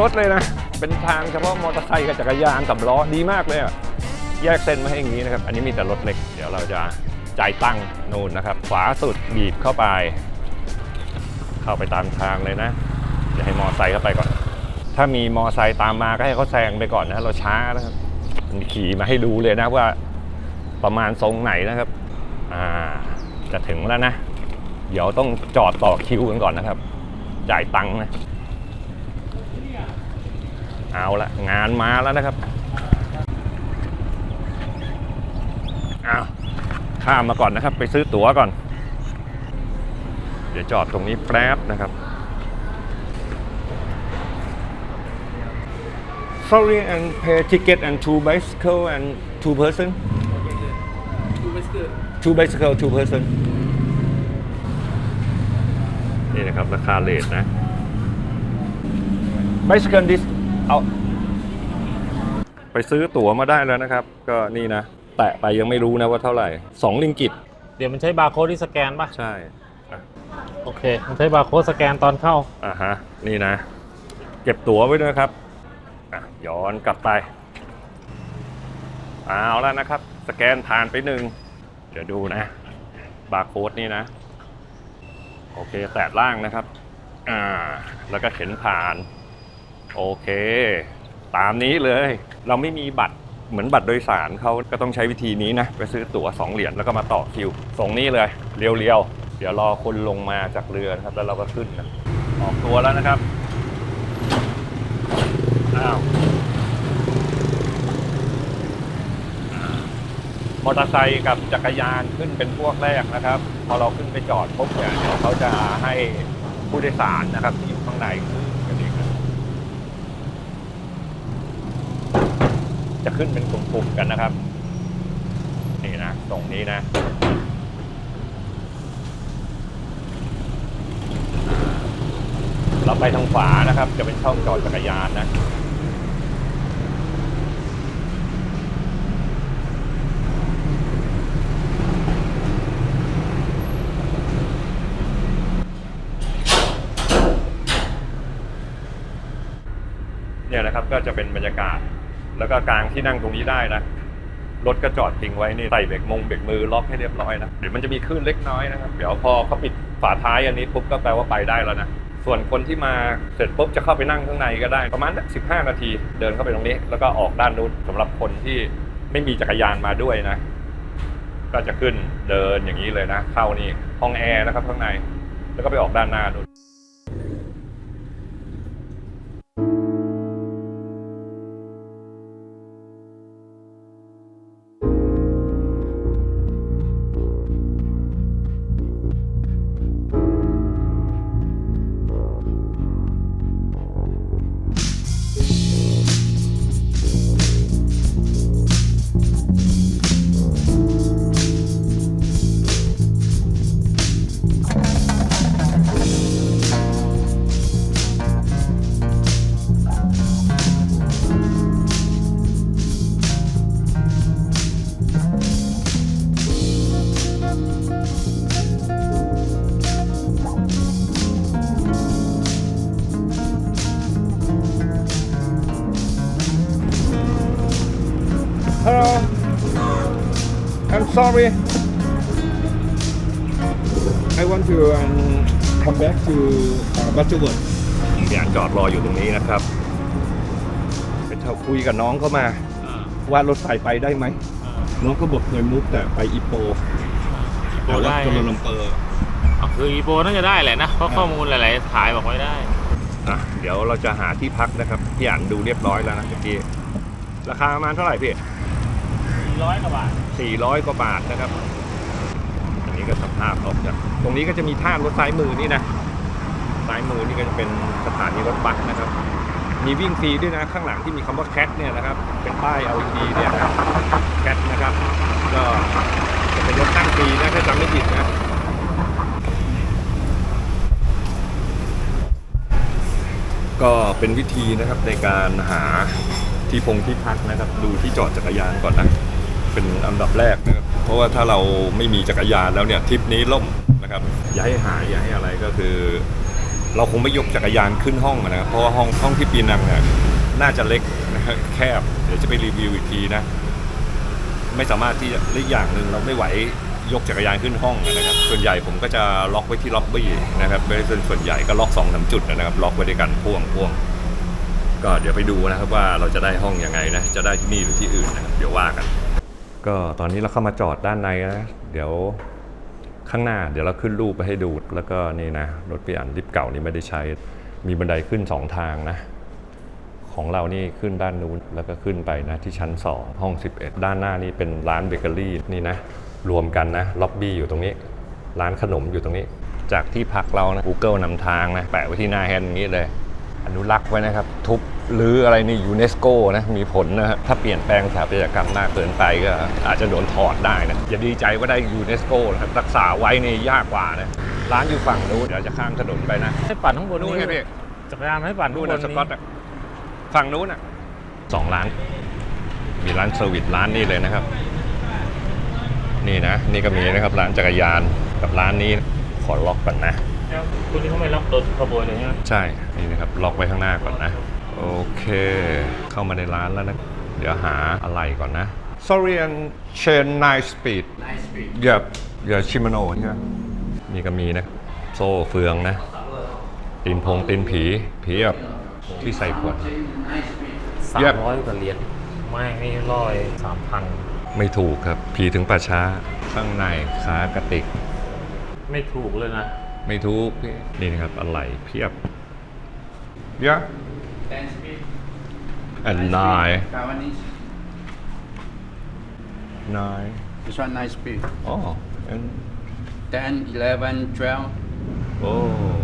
รถเลยนะ เป็นทางเฉพาะมอเตอร์ไซค์กับจักรยานสำล้อดีมากเลยอะแยกเส้นมาให้อย่างนี้นะครับ อันนี้มีแต่รถเล็ก เดี๋ยวเราจะจ่ายตังค์นู่นนะครับ ขวาสุดบีบเข้าไป เข้าไปตามทางเลยนะจะให้มอไซค์เข้าไปก่อน ถ้ามีมอไซค์ตามมาก็ให้เขาแซงไปก่อนนะ เราช้านะครับมีขี่มาให้ดูเลยนะว่าประมาณทรงไหนนะครับ อ่า จะถึงแล้วนะ เดี๋ยวต้องจอดต่อคิวกันก่อนนะครับ จ่ายตังค์นะ เอาละงานมาแล้วนะครับเอาข้ามมาก่อนนะครับ ไปซื้อตั๋วก่อน เดี๋ยวจอดตรงนี้แป๊บนะครับ Sorry and pay ticket and two bicycle and two person two bicycle two person นี่นะครับ ราคาเลทนะ bicycle this เอาไปซื้อตั๋วมาได้แล้วนะครับ ก็นี่นะ แตะไปยังไม่รู้นะว่าเท่าไหร่สองลิงกิตเดี๋ยวมันใช้บาร์โค้ดที่สแกนป่ะ ใช่อะโอเค มันใช้บาร์โค้ดสแกนตอนเข้าอ่าฮะ นี่นะ เก็บตั๋วไว้ด้วยครับอะย้อนกลับไปเอาแล้วนะครับ สแกนผ่านไปหนึ่งเดี๋ยวดูนะ บาร์โค้ดนี่นะ โอเค แตะล่างนะครับ อ่า แล้วก็เข็นผ่าน โอเค ตามนี้เลย เราไม่มีบัตรเหมือนบัตรโดยสารเขาก็ต้องใช้วิธีนี้นะ ไปซื้อตั๋ว 2 เหรียญแล้วก็มาต่อคิว ส่งนี้เลย เรียวๆ เดี๋ยวรอคนลงมาจากเรือนะครับ แล้วเราก็ขึ้นนะออกตัวแล้วนะครับ อ้าวมอเตอร์ไซค์กับจักรยานขึ้นเป็นพวกแรกนะครับ พอเราขึ้นไปจอดปุ๊บเนี่ยเดี๋ยวเขาจะให้ผู้โดยสารนะครับที่อยู่ข้างในขึ้นกันเองนะ จะขึ้นเป็นกลุ่มๆกันนะครับ นี่นะตรงนี้นะ เราไปทางขวานะครับ จะเป็นช่องจอดจักรยานนะเนี่ยนะครับก็จะเป็นบรรยากาศ แล้วก็กลางที่นั่งตรงนี้ได้นะ รถก็จอดทิ้งไว้นี่ใส่เบรกมงเบรกมือล็อกให้เรียบร้อยนะเดี๋ยวมันจะมีคลื่นเล็กน้อยนะครับ เดี๋ยวพอเขาปิดฝาท้ายอันนี้ปุ๊บก็แปลว่าไปได้แล้วนะส่วนคนที่มาเสร็จปุ๊บจะเข้าไปนั่งข้างในก็ได้ประมาณสิบห้านาที เดินเข้าไปตรงนี้ แล้วก็ออกด้านนู้นสำหรับคนที่ไม่มีจักรยานมาด้วยนะ ก็จะขึ้นเดินอย่างนี้เลยนะ เข้านี่ห้องแอร์นะครับข้างใน แล้วก็ไปออกด้านหน้านู้น to um, come back to uh, Butterworth พี่อันจอดรออยู่ตรงนี้นะครับไปเท่าคุยกับน้องเข้ามา ว่ารถไฟไปได้ไหม น้องก็บอกเคยมุกแต่ไปอีโปโปแต่ว่าได้โกลาลัมเปอร์อะคืออีโปน่าจะได้แหละนะ เพราะข้อมูลหลายๆถ่ายบอกไว้ได้อะเดี๋ยวเราจะหาที่พักนะครับพี่อ่านดูเรียบร้อยแล้วนะเมื่อกี้ราคาประมาณเท่าไหร่พี่ร้อยกว่าบาท400 กว่าบาทนะครับอั นนี้ก็สภาพออกจากตรงนี้ก็จะมีท่ารถซ้ายมือนี่นะซ้ายมือนี่ก็จะเป็นสถานีรถบัสนะครับ มีวิ่งฟรีด้วยนะข้างหลังที่มีคำว่าแคทเนี่ยนะครับ เป็นป้าย LED เนี่ยนะแคทนะครับ ก็จะเป็นรถนั่งฟรีนะถ้าจำไม่ผิดนะก็เป็นวิธีนะครับในการหาที่พงที่พักนะครับ ดูที่จอดจักรยานก่อนนะ เป็นอันดับแรก เพราะว่าถ้าเราไม่มีจักรยานแล้วเนี่ยทริปนี้ล่มนะครับอย่าให้หายอย่าให้อะไรก็คือ เราคงไม่ยกจักรยานขึ้นห้องนะครับเพราะว่าห้องห้องที่ปีนังเนี่ยน่าจะเล็กนะครับแคบเดี๋ยวจะไปรีวิวอีกทีนะ ไม่สามารถที่จะเล็กอย่างหนึ่งเราไม่ไหวยกจักรยานขึ้นห้องนะครับ ส่วนใหญ่ผมก็จะล็อกไว้ที่ล็อบบี้นะครับไม่ได้ส่วนส่วนใหญ่ก็ล็อกสองสามจุดนะครับล็อกไว้ด้วยกันพ่วงพ่วงก็เดี๋ยวไปดูนะครับว่าเราจะได้ห้องยังไงนะจะได้ที่นี่หรือที่อื่นนะครับเดี๋ยวว่ากัน ก็ตอนนี้เราเข้ามาจอดด้านในนะเดี๋ยวข้างหน้าเดี๋ยวเราขึ้นรูปไปให้ดูแล้วก็นี่นะรถเปลี่ยนลิฟต์เก่านี่ไม่ได้ใช้ มีบันไดขึ้นสองทางนะ ของเรานี่ขึ้นด้านนู้นแล้วก็ขึ้นไปนะที่ชั้น 2 ห้อง 11 ด้านหน้านี่เป็นร้านเบเกอรี่นี่นะ รวมกันนะล็อบบี้อยู่ตรงนี้ ร้านขนมอยู่ตรงนี้ จากที่พักเรานะ Google นำทางนะ แปะไว้ที่หน้าแฮนด์อย่างนี้เลย อนุรักษ์ไว้นะครับ ทุบ หรืออะไรนี่ยูเนสโกนะมีผลนะครับถ้าเปลี่ยนแปลงสถาปัตยกรรมมากเกินไปก็อาจจะโดนถอดได้นะอย่าดีใจว่าได้ยูเนสโกนะครับรักษาไว้นี่ยากกว่านะร้านอยู่ฝั่งนู้นเดี๋ยวจะข้ามถนนไปนะให้ปั่นข้างบนนู่นไงพี่จักรยานให้ปั่นข้างนู่นบนะนสนี้กอตอะฝั่งนู้นอะสองร้าน มีร้านเซอร์วิสร้านนี้เลยนะครับ นี่นะ นี่ก็มีนะครับร้านจักรยานกับร้านนี้ขอล็อกก่อนนะแล้วคุณนี่เขาไม่ล็อกรถขบวนเลยใช่ไหมใช่นี่นะครับล็อกไว้ข้างหน้าก่อนนะโอ เค เข้ามาในร้านแล้วนะ เดี๋ยวหาอะไรก่อนนะ Sorry and chain nine speed Nice speed. อย่าอย่าชิมโนใช่ไหมนี่ก็มีนะ โซ่เฟืองนะ ตีนพงตีนผี ผีแบบที่ใส่ขวด Nice speed. สามเยี่ยมร้อยกว่าเหรียญไม่ไม่ร้อยสามพันไม่ถูกครับ ผีถึงป่าช้า ข้างในขากระติก ไม่ถูกเลยนะ ไม่ถูกพี่นี่นะครับอะไรเพียบเยอะ Ten speed. And Nice nine speed. Taiwanese. nine This one nice speed. oh and 10, 11, 12. oh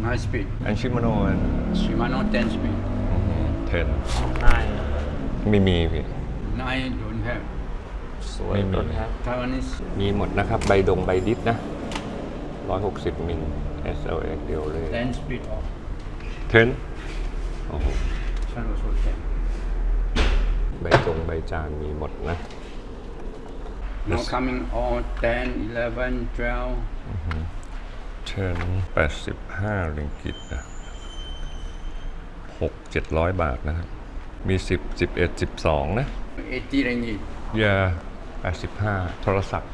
Nice speed. and Shimano and Shimano 10 speed. ten ง่ายไม่มีพี่9 don't have. สวยไม่มี ต้นครับ Taiwanese. มีหมดนะครับ ใบดงใบดิสนะ 160 มิล SLX เดียวเลย 10 speed off. 10 โอ้โห This one also 10. ใบจงใบจานมีหมดนะ Now Yes. coming all 10, 11, 12. เชิญ85ริงกิตนะ6 700 บาทนะครับ มี 10 11 12 นะ80 ringgit. ยา85 โทรศัพท์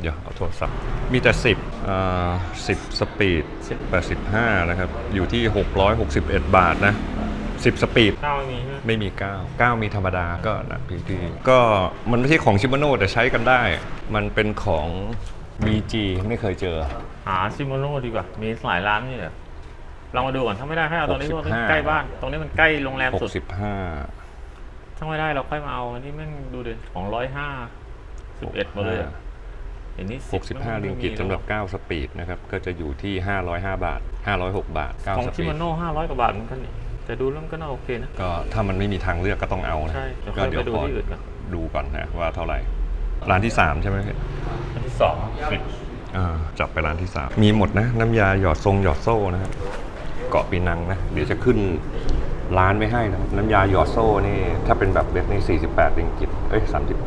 เดี๋ยวเอาโทรศัพท์ มีแต่ 10อ่า10 สปีด 85 นะครับ อยู่ที่ 661 บาทนะ 10 สปีดข้าวไม่มีใช่ไหมไม่มี 9 9 มีธรรมดาก็นะพีพีก็มันไม่ใช่ของชิม a โนแต่ใช้กันได้ มันเป็นของ BG ไม่เคยเจอ หาซิโมโน่ดีกว่า มีหลายร้านนี่เหรอลองมาดูก่อน ถ้าไม่ได้ให้เอาตรงนี้เพราะว่า65ใกล้บ้าน ตรงนี้มันใกล้โรงแรมสุด 65 ถ้าไม่ได้เราค่อยมาเอาอันนี้แม่งดูดิของร้อยห้าสิบเอ็ดมาเลยอะเห็นนี่10 65ริงกิตสำหรับ 9 สปีดนะครับ ก็จะอยู่ที่ 505 บาท 506 บาท ของ9 สชิปีโมดโน่ห้าร้อยกว่าบาทเหมือนกันนี่ แต่ดูแล้วมันก็น่าโอเคนะ ก็ถ้ามันไม่มีทางเลือกก็ต้องเอานะใช่เดี๋ยวค่ก็อยเดี๋ยวไปดูขอที่อื่นก่อนดูก่อนนะว่าเท่าไหร่ ร้านที่ 3 ใช่ไหมพี่อันที่สองปิดอ่าจับไปร้านที่ 3 มีหมดนะ น้ำยาหยอดทรงหยอดโซ่นะฮะเกาะปีนังนะ เดี๋ยวจะขึ้นร้านไว้ให้นะครับน้ำยาหยอดโซ่นี่ ถ้าเป็นแบบเล็กนี่ 48ริงกิตเอ้ย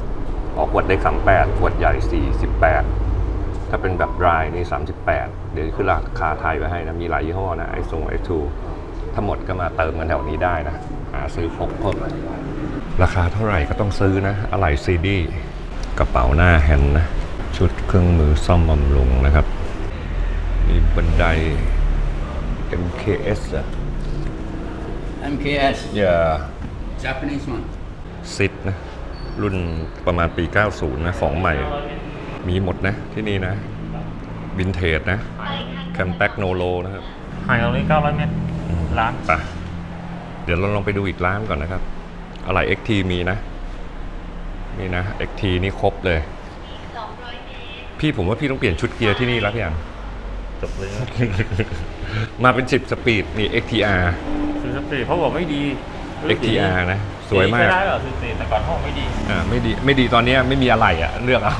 30ออกขวดเล็ก38ขวดใหญ่ 48 ถ้าเป็นแบบ dry นี่ 38 เดี๋ยวขึ้นราคาไทยไว้ให้นะ มีหลายยี่ห้อนะไอซงไอทู ถ้าหมดก็มาเติมกันแถวนี้ได้นะ หาซื้อพกเพิ่มราคาเท่าไหร่ก็ต้องซื้อนะอะไหล่ซีดี กระเป๋าหน้าแฮนด์นะชุดเครื่องมือซ่อมบำรุงนะครับมีบันได MKS อะ MKS. อย่า Japanese one. ซิดนะ รุ่นประมาณปี 90 นะ ของใหม่ มีหมดนะที่นี่นะ วินเทจนะ แคมแบ็กโนโลนะครับ ห่างจากตรงนี้เก้าร้อยเมตร ร้านไปเดี๋ยวเราลองไปดูอีกร้านก่อนนะครับ อะไร XT มีนะ นี่นะ XT นี่ครบเลย พี่ผมว่าพี่ต้องเปลี่ยนชุดเกียร์ที่นี่แล้วพี่อันจบเลยนะมาเป็น 10 สปีดนี่ XTR ซื้อสตรีทเขาบอกไม่ดี XTR นะ สวยมากไม่ได้เหรอซื้อสตรีทแต่ก่อนเขาบอกไม่ดีอ่าไม่ดีไม่ดีตอนเนี้ยไม่มีอะไรอะ เลือกเอา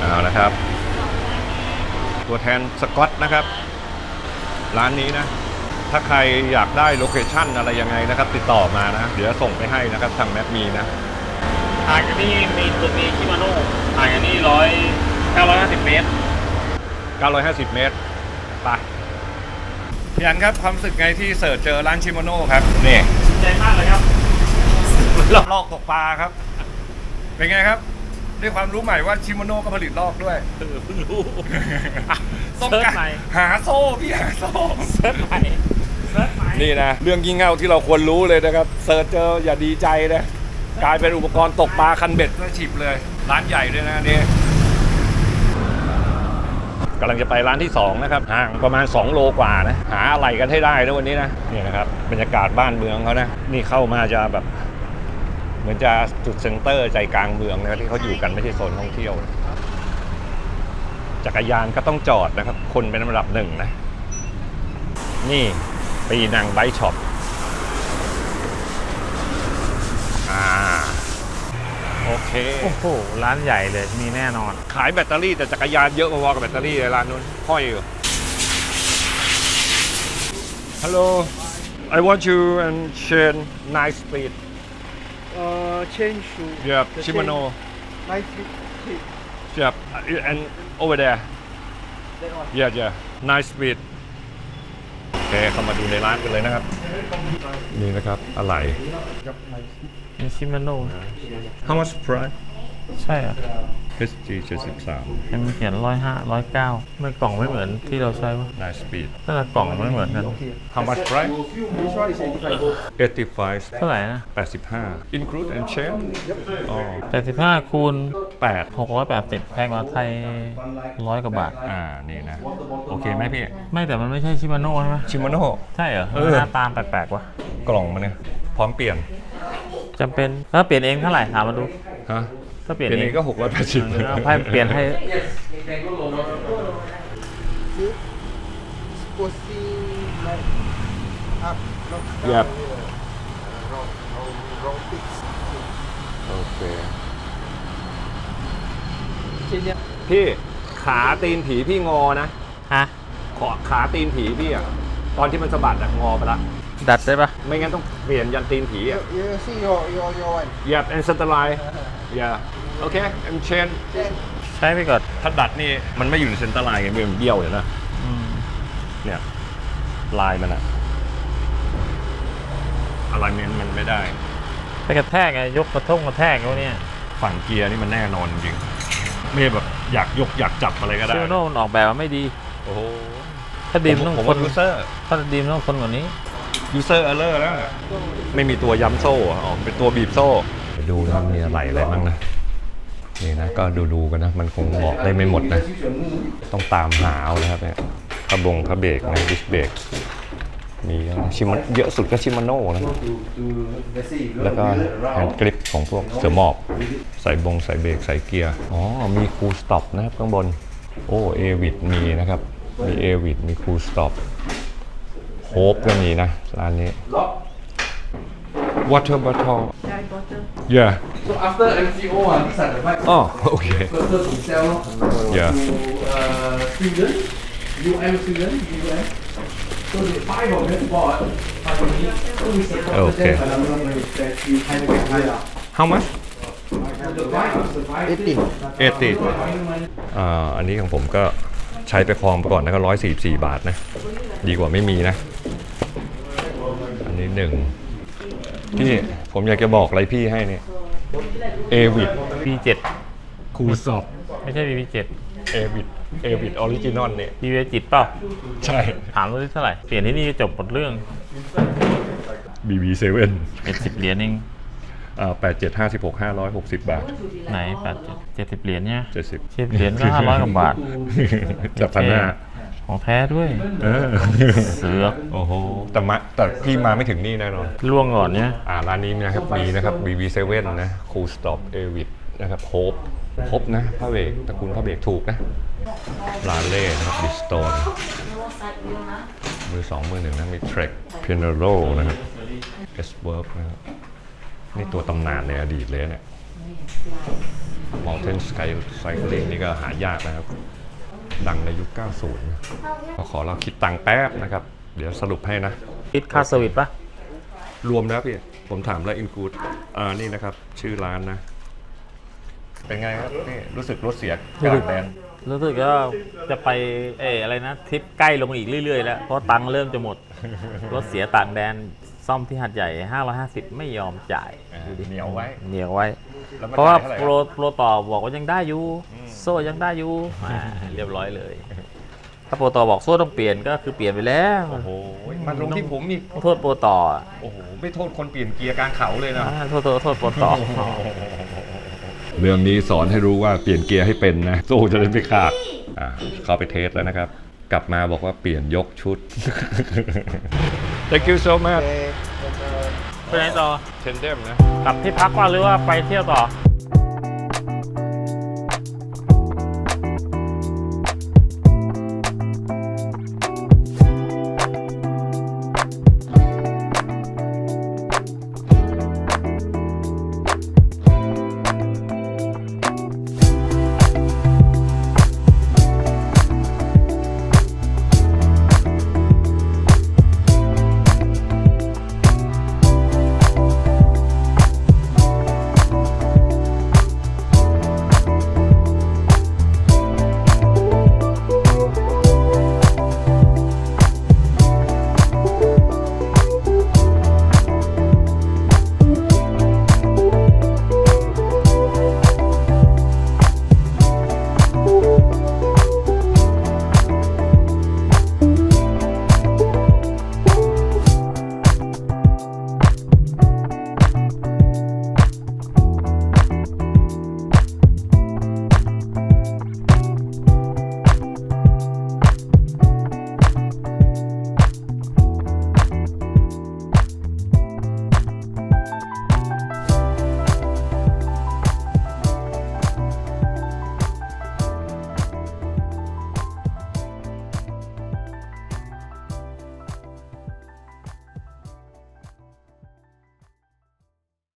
เอานะครับ ตัวแทนสกอตนะครับ ร้านนี้นะ ถ้าใครอยากได้โลเคชั่นอะไรยังไงนะครับ ติดต่อมานะ เดี๋ยวส่งไปให้นะครับทางแมปมีนะห่างจากนี่มีตึกมีชิมาโน่ห่างจากนี่ร้อยเก้าร้อยห้าสิบเมตร950เมตรไปพี่อันครับความรู้สึกไงที่เสิร์ชเจอร้านชิโมโน่ครับนี่ใจมากเลยครับลอกลอกตกปลาครับ เป็นไงครับด้วยความรู้ใหม่ว่าชิโมโน่ก็ผลิตลอกด้วยเออเพิ่งรู้ต้องเซิร์ชการใหม่หาโซ่พี่หาโซ่เซิร์ชใหม่เซิร์ชใหม่ นี่นะเรื่องยิ่งเง่าที่เราควรรู้เลยนะครับเสิร์ชเจออย่าดีใจนะกลายเป็นอุปกรณ์ตกปลาคันเบ็ดแล้วฉิบเลย ร้านใหญ่ด้วยนะอันนี่กำลังจะไปร้านที่ 2 นะครับ ห่างประมาณ 2 โลกว่านะ หาอะไรกันให้ได้นะวันนี้นะนี่นะครับบรรยากาศบ้านเมืองเขานะ นี่เข้ามาจะแบบ เหมือนจะจุดเซ็นเตอร์ใจกลางเมืองนะครับที่เขาอยู่กันไม่ใช่โซนท่องเที่ยว จักรยานก็ต้องจอดนะครับ คนเป็นลำดับหนึ่งนะ นี่ ปีนังไบค์ช็อปอ่าโอเค โอ้โห ร้านใหญ่เลย มีแน่นอน ขายแบตเตอรี่แต่จักรยานเยอะพอๆกับแบตเตอรี่เลยร้านนู้นห้อยอยู่ Hello I want you and chain nice speed Uh, change to yeah The Shimano nice big tape. yeah and over there That one. yeah yeah nice speed โอ เคเข้ามาดูในร้านกันเลยนะครับ นี่นะครับอะไรมีชิมาโน่ How much price ใช่เหรอะ SG 73มันเขียนร้อยห้าร้อยเก้าไม่กล่องไม่เหมือนที่เราใช้ปะ nice speed นั่นแหละกล่องไม่เหมือนกัน How much price This one is 85. 85 เท่าไหร่นะ85 include and chain อ๋อแปดสิบห้าคูณ8 หกร้อยแปดสิบแพงกว่าไทยร้อยกว่าบาท อ่า นี่นะ โอเคไหมพี่ ไม่แต่มันไม่ใช่ชิมาโน่ใช่ไหมชิมโน่ใช่เหรอเออ หน้าตามแปลกๆวะกล่องมันเนี่ยพร้อมเปลี่ยนจำเป็นถ้าเปลี่ยนเองเท่าไหร่ถามมาดู ฮะ ถ้าเปลี่ยนเปลี่ยนเอเองงก็680เอาให้เปลี่ยนให้ Pushing like up, not down. Yep. here. Uh, wrong, wrong, wrong fix. โอเค Change it. พี่ขาตีนผีพี่งอนะ ฮะ ขอขาตีนผีพี่อะตอนที่มันสะบัดอะงอไปละ ดัดได้ปะไม่งั้นต้องเปลี่ยนยันตีนผีอะ You, you see your, your, your one. อย่าเป็นสเตอร์ไลน์อ ย่าโอเคเอ็มเชน Change. ใช้ไปก่อนถ้าดัดนี่มันไม่อยู่ในเซนเตอร์ไลน์ไงมันเบี้ยวอยู่นะอืมเนี่ยลายมันอะอะไรเมนมันไม่ได้ไปกระแทกไงยกกระทงกระแทกพวกเนี้ยฝั่งเกียร์นี่มันแน่นอนจริงไม่แบบอยากยกอยากจับอะไรก็ได้ชิมาโน่มันออกแบบมาไม่ดี โอ้โหถ้าดีมต้องผมคว่านยูเซอร์ถ้าดีมต้องคนกว่านี้ยูเซอร์เออร์เลอร์แล้วน่ะไม่มีตัวย้ำโซ่อะอ๋อเป็นตัวบีบโซ่ ดูนะมีอะไรอะไรบ้างนะนี่นะก็ดูดูๆกันนะ มันคงบอกได้ไม่หมดนะ ต้องตามหาเอานะครับเนี่ยพระบงพระเบรกนะดิสเบรกมีชิมันเยอะสุดก็ชิมาโน่นะแล้วก็แฮนด์กริปของพวกเสือหมอบใส่บงใส่เบรกใส่เกียร์ อ๋อ มีคูลสต็อปนะครับข้างบน โอ้เอวิดมีนะครับ มีเอวิดมีคูลสต็อปโฮปก็มีนะ ร้านนี้ water bottle yeah So after MCO, ah, these are the bikes อ๋อโอเค closer to sell lor. Yeah. to uh, Sweden, UM Sweden, UM. So the five of them bought five of these. So we supported Okay. them, but I'm not going to say you kind of get higher. how much The bike survived. 18. เอติอ่าอันนี้ของผมก็ใช้ไปคลองไปก่อนนะก็ร้อยสี่สี่บาทนะ ดีกว่าไม่มีนะ อันนี้หนึ่ง พี่ผมอยากจะบอกอะไรพี่ให้เนี่ยเอวิด B7 คูลสอบไม่ใช่ B7 เอวิดเอวิดออริจินอลเนี่ย B7 จิตเปล่าใช่ ถามดูที่เท่าไหร่เปลี่ยนที่นี่ก็จบหมดเรื่อง BB7 เป็นสิบเหรียญเองอ่าแปดเจ็ดห้าสิบหกห้าร้อยหกสิบบาท ไหนแปดเจ็ดสิบเหรียญเนี่ยเจ็ดสิบสิบเหรียญก็ห้าร้อยกว่าบาทจากพันห้า ของแท้ด้วยเออเสือกโอ้โหแต่มาแต่พี่มาไม่ถึงนี่แน่นอน ล่วงก่อนเนี่ยอ่าร้านนี้นะครับมีนะครับ BB7 นะคูลสต็อปเอวิดนะครับโฮปโฮปนะพระเบรกตระกูลพระเบรกถูกนะลาเล่นะครับบิสโตนมือสองมือหนึ่งนะมีเทรคเพียโนโรนะครับเอสเวิร์กนะครับนี่ตัวตำนานในอดีตเลยเนี่ย Mountain Sky Cycling นี่ก็หายากนะครับ ดังในยุค 90นะก็ขอเราคิดตังค์แป๊บนะครับ เดี๋ยวสรุปให้นะ คิดค่าสวิตปะรวมแล้วพี่ ผมถามแล้วอินกูดอ่านี่นะครับ ชื่อร้านนะ เป็นไงครับนี่รู้สึกรถเสียกลางแดนรู้สึกว่าจะไปเอออะไรนะทริปใกล้ลงอีกเรื่อยๆแล้วเพราะตังค์เริ่มจะหมดรถเสียต่างแดน ซ่อมที่หัดใหญ่ 550 ไม่ยอมจ่ายอ่าดูดิเหนียวไว้ เหนียวไว้ แล้วมเพราะว่าจ่ยท่ไหโปรโปรต่อบอกว่ายังได้อยู่ อืม โซ่ยังได้อยู่อ่าเรียบร้อยเลย ถ้าโปรต่อบอกโซ่ต้องเปลี่ยนก็คือเปลี่ยนไปแล้ว โอ้โหมันลงที่ผมอีกต้องโทษโปรต่ออะโอ้โหไม่โทษคนเปลี่ยนเกียร์กลางเขาเลยนะอ่าโทษโทษโทษโปรต่อ เรื่องนี้สอนให้รู้ว่าเปลี่ยนเกียร์ให้เป็นนะสู้จะได้ไม่ขาดอะเข้าไปเทสแล้วนะครับ กลับมาบอกว่าเปลี่ยนยกชุด Thank you so much Okay, and, uh, ไปไหนต่อเทนเดมนะ กลับที่พักว่าหรือว่าไปเที่ยวต่อไ